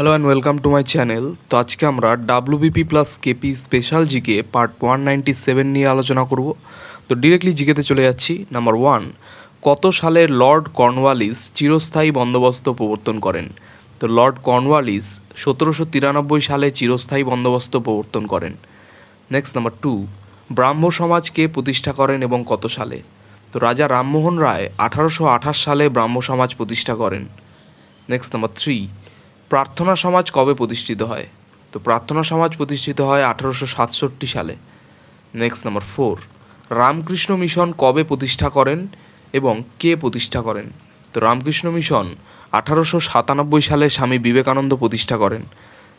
Hello and welcome to my channel তো আজকে আমরা WBP plus KP special GK part one ninety seven নিয়ে আলোচনা করব। তো ডিরেক্টলি জিকেতে চলে যাচ্ছি। নাম্বার ওয়ান কত সালে লর্ড কর্নওয়ালিস চিরস্থায়ী বন্দোবস্ত প্রবর্তন করেন? তো লর্ড কর্নওয়ালিস সতেরোশো তিরানব্বই সালে চিরস্থায়ী বন্দোবস্ত প্রবর্তন করেন। নেক্সট নাম্বার টু ব্রাহ্ম সমাজকে প্রতিষ্ঠা করেন এবং কত সালে? তো রাজা রামমোহন রায় আঠারোশো আঠাশ সালে ব্রাহ্ম সমাজ প্রতিষ্ঠা করেন। নেক্সট নাম্বার থ্রি প্রার্থনা সমাজ কবে প্রতিষ্ঠিত হয়? তো প্রার্থনা সমাজ প্রতিষ্ঠিত হয় আঠারোশো সাতষট্টি সালে। Next number four Ramakrishna Mission কবে প্রতিষ্ঠা করেন এবং কে প্রতিষ্ঠা করেন? তো রামকৃষ্ণ মিশন আঠারোশো সাতানব্বই সালে স্বামী বিবেকানন্দ প্রতিষ্ঠা করেন।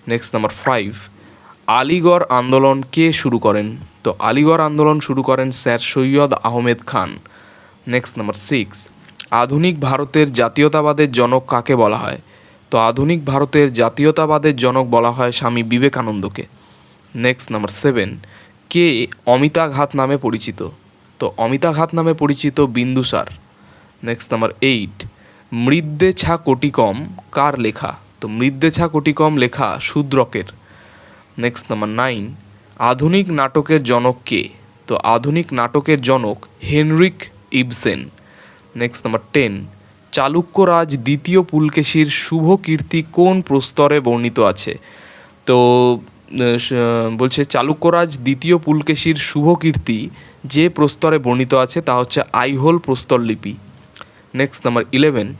নেক্সট নাম্বার ফাইভ আলিগড় আন্দোলন কে শুরু করেন? তো আলিগড় আন্দোলন শুরু করেন Sir Syed Ahmed Khan. Next number six আধুনিক ভারতের জাতীয়তাবাদের জনক কাকে বলা হয়? তো আধুনিক ভারতের জাতীয়তাবাদের জনক বলা হয় স্বামী বিবেকানন্দকে। নেক্সট নাম্বার সেভেন কে অমিতাঘাত নামে পরিচিত? তো অমিতাঘাত নামে পরিচিত বিন্দুসার নেক্সট নাম্বার এইট মৃদ্যেছা কোটিকম কার লেখা? তো মৃদ্যেছা কোটিকম লেখা শূদ্রকের। নেক্সট নাম্বার নাইন আধুনিক নাটকের জনক কে? তো আধুনিক নাটকের জনক Henrik Ibsen. Next number ten চালুক্যরাজ দ্বিতীয় পুলকেশীর শুভ কীর্তি কোন প্রস্তরে বর্ণিত আছে? তো বলছে চালুক্যরাজ দ্বিতীয় পুলকেশীর শুভ কীর্তি যে প্রস্তরে বর্ণিত আছে তা হচ্ছে আইহোল প্রস্তর লিপি। নেক্সট নাম্বার ইলেভেন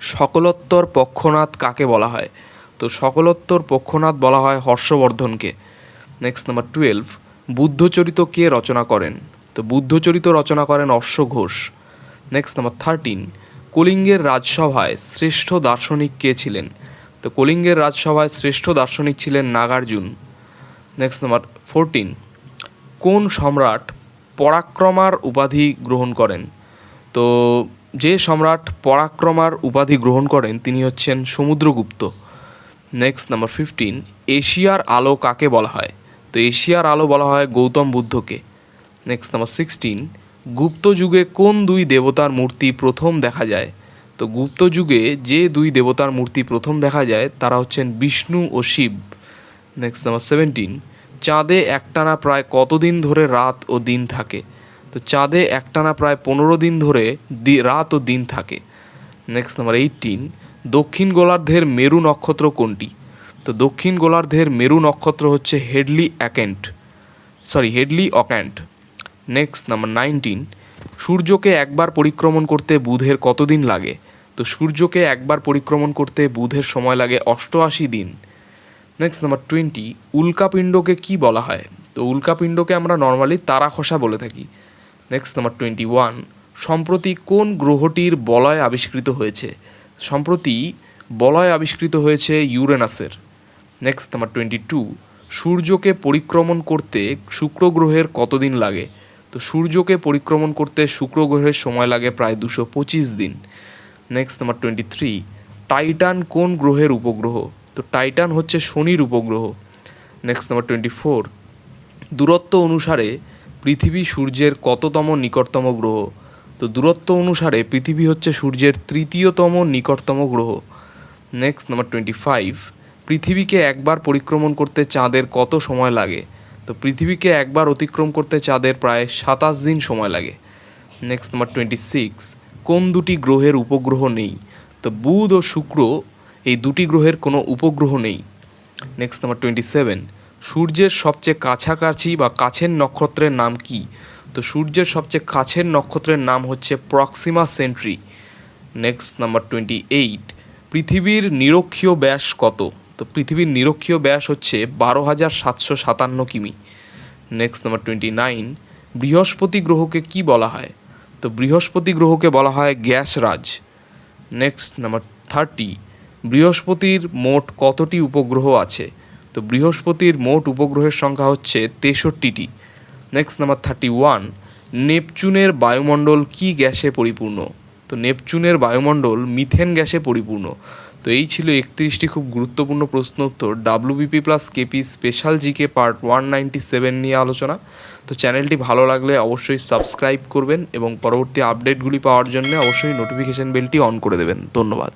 সকলোত্তর পক্ষনাথ কাকে বলা হয়? তো, সকলোত্তর পক্ষনাথ বলা হয় হর্ষবর্ধনকে। নেক্সট নাম্বার টুয়েলভ বুদ্ধচরিত কে রচনা করেন? তো, বুদ্ধচরিত রচনা করেন অশ্ব ঘোষ নেক্সট নাম্বার থার্টিন কলিঙ্গের রাজসভায় শ্রেষ্ঠ দার্শনিক কে ছিলেন? তো কলিঙ্গের রাজসভায় শ্রেষ্ঠ দার্শনিক ছিলেন নাগার্জুন। নেক্সট নাম্বার ফোরটিন কোন সম্রাট পরাক্রমার উপাধি গ্রহণ করেন? তো যে সম্রাট পরাক্রমার উপাধি গ্রহণ করেন, তিনি হচ্ছেন সমুদ্রগুপ্ত। নেক্সট নাম্বার ফিফটিন এশিয়ার আলো কাকে বলা হয়? তো এশিয়ার আলো বলা হয় গৌতম বুদ্ধকে। নেক্সট নাম্বার সিক্সটিন গুপ্ত যুগে কোন দুই দেবতার মূর্তি প্রথম দেখা যায়? তো গুপ্ত যুগে যে দুই দেবতার মূর্তি প্রথম দেখা যায়, তারা হচ্ছেন বিষ্ণু ও শিব। নেক্সট নাম্বার সেভেন্টিন চাঁদে একটানা প্রায় কতদিন ধরে রাত ও দিন থাকে? তো চাঁদে একটানা প্রায় পনেরো দিন ধরে রাত ও দিন থাকে। নেক্সট নাম্বার এইটিন দক্ষিণ গোলার্ধের মেরু নক্ষত্র কোনটি? তো দক্ষিণ গোলার্ধের মেরু নক্ষত্র হচ্ছে Hadlee অ্যাকেন্ট। Sorry Hadlee অক্যান্ট next number nineteen সূর্যকে একবার পরিক্রমণ করতে বুধের কতদিন লাগে? তো সূর্যকে একবার পরিক্রমণ করতে বুধের সময় লাগে অষ্টআশি দিন। নেক্সট নাম্বার টোয়েন্টি উল্কাপিণ্ডকে কি বলা হয়? তো উল্কাপিণ্ডকে আমরা নর্মালি তারা খসা বলে থাকি। নেক্সট নাম্বার টোয়েন্টি ওয়ান সম্প্রতি কোন গ্রহটির বলয় আবিষ্কৃত হয়েছে? সম্প্রতি বলয় আবিষ্কৃত হয়েছে ইউরেনাসের। নেক্সট নাম্বার টোয়েন্টি টু সূর্যকে পরিক্রমণ করতে শুক্র গ্রহের কতদিন লাগে? তো সূর্যকে পরিক্রমণ করতে শুক্র গ্রহের সময় লাগে প্রায় দুশো পঁচিশ দিন। Next number twenty three Titan কোন গ্রহের উপগ্রহ? তো টাইটান হচ্ছে শনির উপগ্রহ। নেক্সট নাম্বার টোয়েন্টি ফোর দূরত্ব অনুসারে পৃথিবী সূর্যের কততম নিকটতম গ্রহ? তো দূরত্ব অনুসারে পৃথিবী হচ্ছে সূর্যের তৃতীয়তম নিকটতম গ্রহ। নেক্সট নাম্বার টোয়েন্টি ফাইভ পৃথিবীকে একবার পরিক্রমণ করতে চাঁদের কত সময় লাগে? তো পৃথিবীকে একবার অতিক্রম করতে চাঁদের প্রায় সাতাশ দিন সময় লাগে। নেক্সট নাম্বার টোয়েন্টি সিক্স কোন দুটি গ্রহের উপগ্রহ নেই? তো বুধ ও শুক্র এই দুটি গ্রহের কোনো উপগ্রহ নেই। নেক্সট নাম্বার টোয়েন্টি সেভেন সূর্যের সবচেয়ে কাছাকাছি বা কাছের নক্ষত্রের নাম কি? তো সূর্যের সবচেয়ে কাছের নক্ষত্রের নাম হচ্ছে Proxima Centauri next number twenty eight পৃথিবীর নিরক্ষীয় ব্যাস কত? তো পৃথিবীর নিরক্ষীয় ব্যাস হচ্ছে বারো হাজার সাতশো সাতান্ন কিমি। নেক্সট নাম্বার টোয়েন্টি নাইন বৃহস্পতি গ্রহকে কি বলা হয়? তো বৃহস্পতি গ্রহকে বলা হয় গ্যাস রাজ নেক্সট নাম্বার থার্টি বৃহস্পতির মোট কতটি উপগ্রহ আছে? তো বৃহস্পতির মোট উপগ্রহের সংখ্যা হচ্ছে তেষট্টিটি। নেক্সট নাম্বার থার্টি ওয়ান নেপচুনের বায়ুমণ্ডল কি গ্যাসে পরিপূর্ণ? তো নেপচুনের বায়ুমণ্ডল মিথেন গ্যাসে পরিপূর্ণ। তো এই ছিল একত্রিশটি খুব গুরুত্বপূর্ণ প্রশ্ন উত্তর। WBP plus KP special GK part one ninety seven নিয়ে আলোচনা। তো চ্যানেলটি ভালো লাগলে অবশ্যই সাবস্ক্রাইব করবেন এবং পরবর্তী আপডেটগুলি পাওয়ার জন্য অবশ্যই নোটিফিকেশান বেলটি অন করে দেবেন। ধন্যবাদ।